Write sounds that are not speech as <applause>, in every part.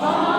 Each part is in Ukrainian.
З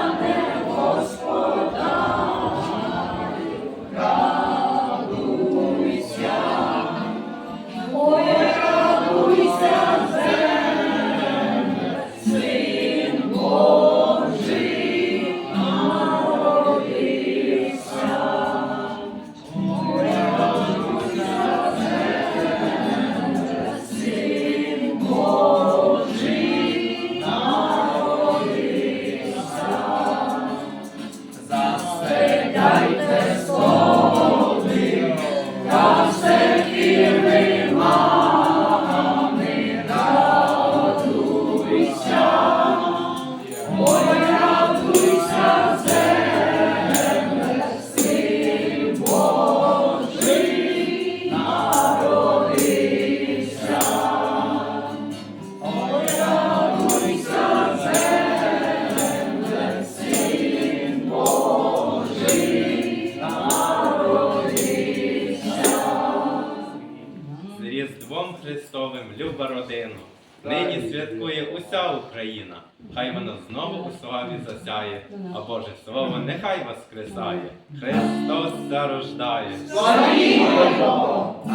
Христовим, люба родину. Нині святкує уся Україна. Хай вона знову у славі засяє, а Боже Слово нехай воскресає. Христос зарождає.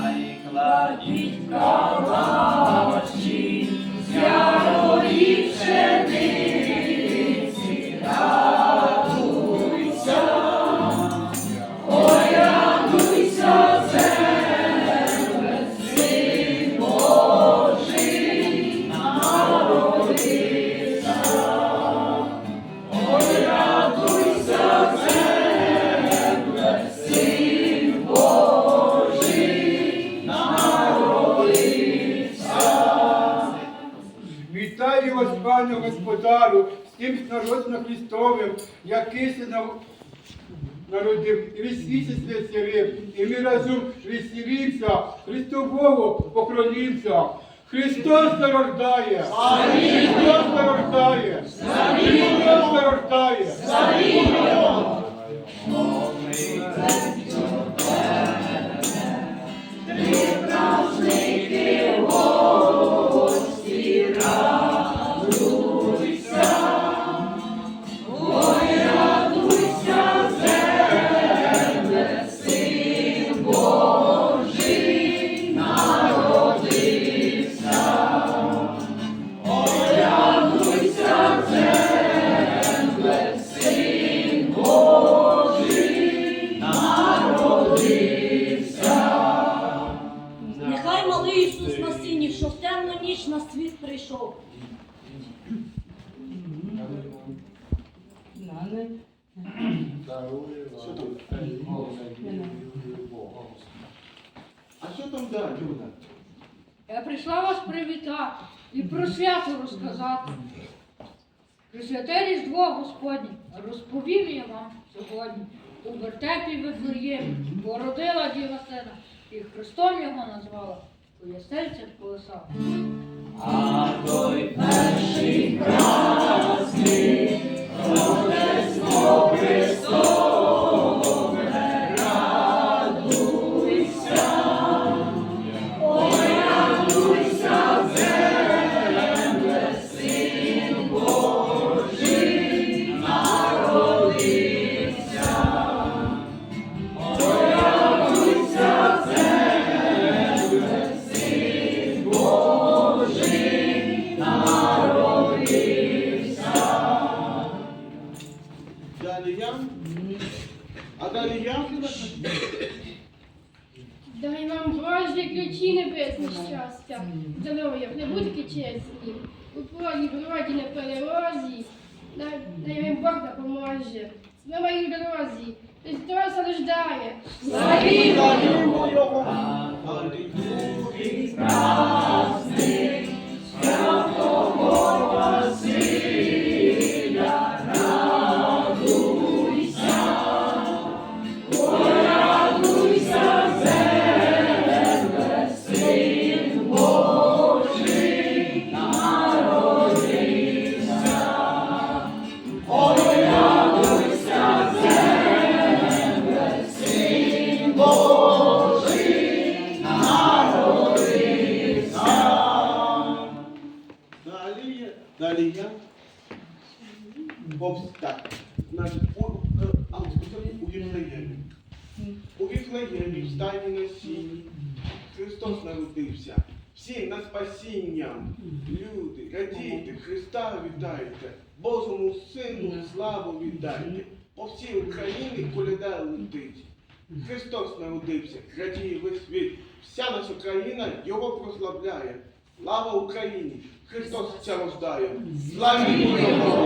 Ай, кладіть калачі, Вітаю вас, господару, з тим народом Христовим, який се нам народив і весь світ звеселив, і ми разом веселимося, Христового поклонимся. Христос зарождає! Христос зарождає! Христос зарождає! Ніч на світ прийшов. А що там далі, Люда? Я прийшла вас привітати і про свято розказати. Про святе Різдво Господнє розповім я вам сьогодні. У вертепі Вифлеємі породила діва сина, і Христом його назвала, твоє серце колесав. А той перший красний, Рождество Далі я? А далі я? Дай нам Боже ключі небесні щастя, здоров'я в небудки чесні, у полі вроді на перерозі, дай, дай Бог допоможе. На моїй дорозі Христос рождає. Славімо його! Сіні, Христос народився. Всім на спасіння. Люди, радійте, Христа вітайте, Божому Сину славу віддайте. По всій Україні коляда летить. Христос народився, радіє весь світ. Вся наша країна його прославляє. Слава Україні! Христос ся рождає. Славімо Його!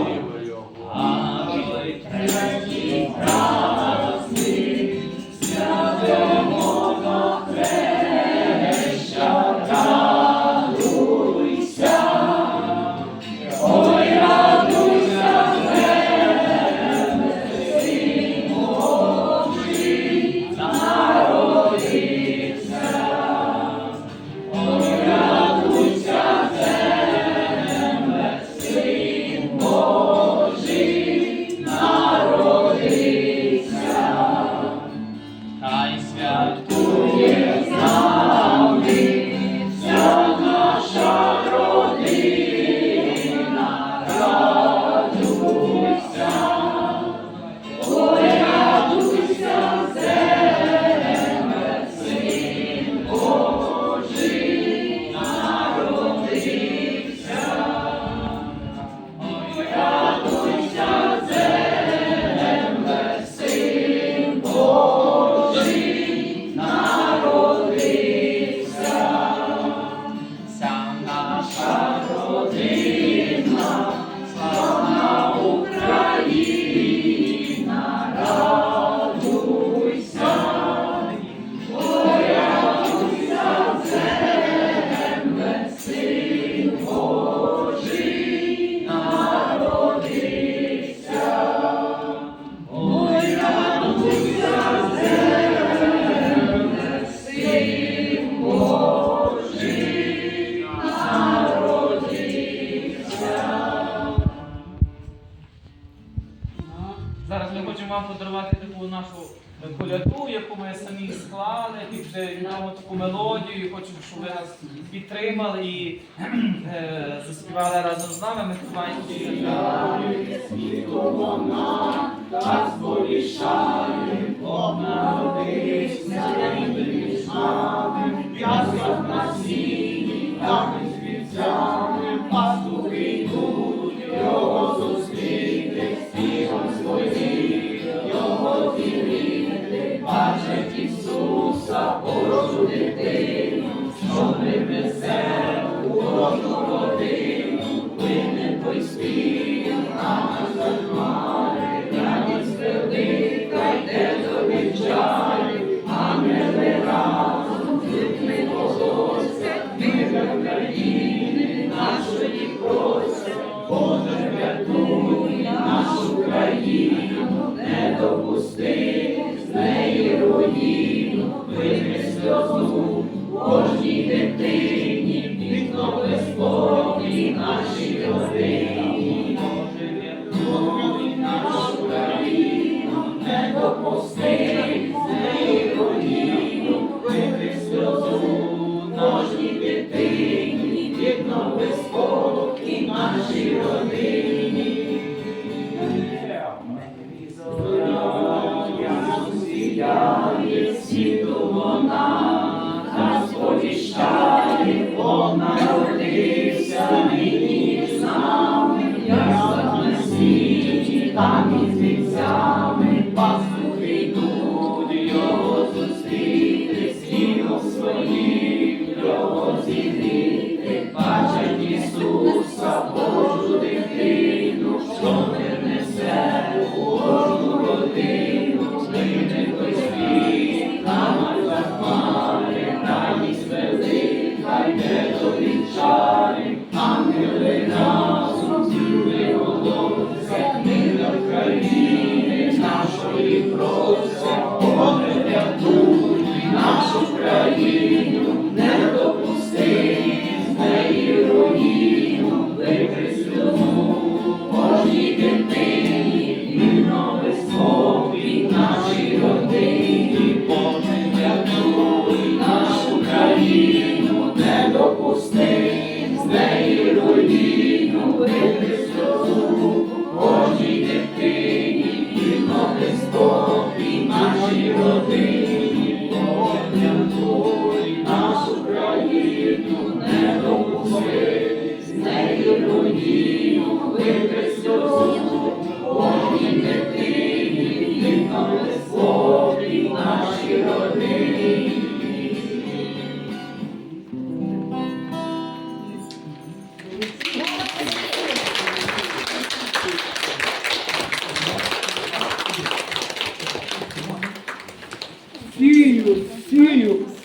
Нашу коляду, яку ми самі склали, під е, відому таку мелодію. і Хочемо, щоб ви нас підтримали і <clears throat> е, заспівали разом з нами. Ми тут маємо Кожній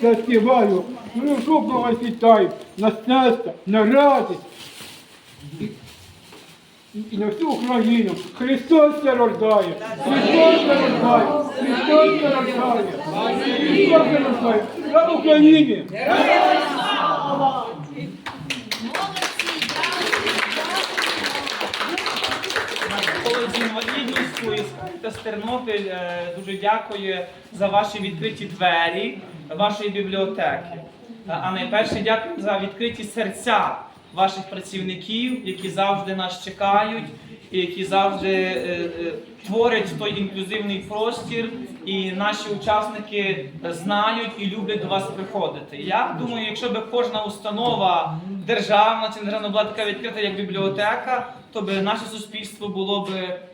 заспіваю, прошу про вас вітаю? На щастя, на радість. І, і, на всю Україну. Христос се рождає, Христос се рождає, Христос се рождає, Христос се рождає. Слава Україні! З інвалідністю із Caritas Тернопіль е, дуже дякує за ваші відкриті двері вашої бібліотеки. А найперше дякую за відкриті серця ваших працівників, які завжди нас чекають, які завжди е, е, творять той інклюзивний простір, і наші учасники знають і люблять до вас приходити. Я думаю, якщо б кожна установа державна чи державна була така відкрита, як бібліотека, то би наше суспільство було б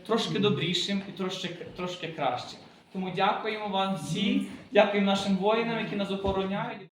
трошки добрішим і трошки, трошки кращим. Тому дякуємо вам всім, дякуємо нашим воїнам, які нас охороняють.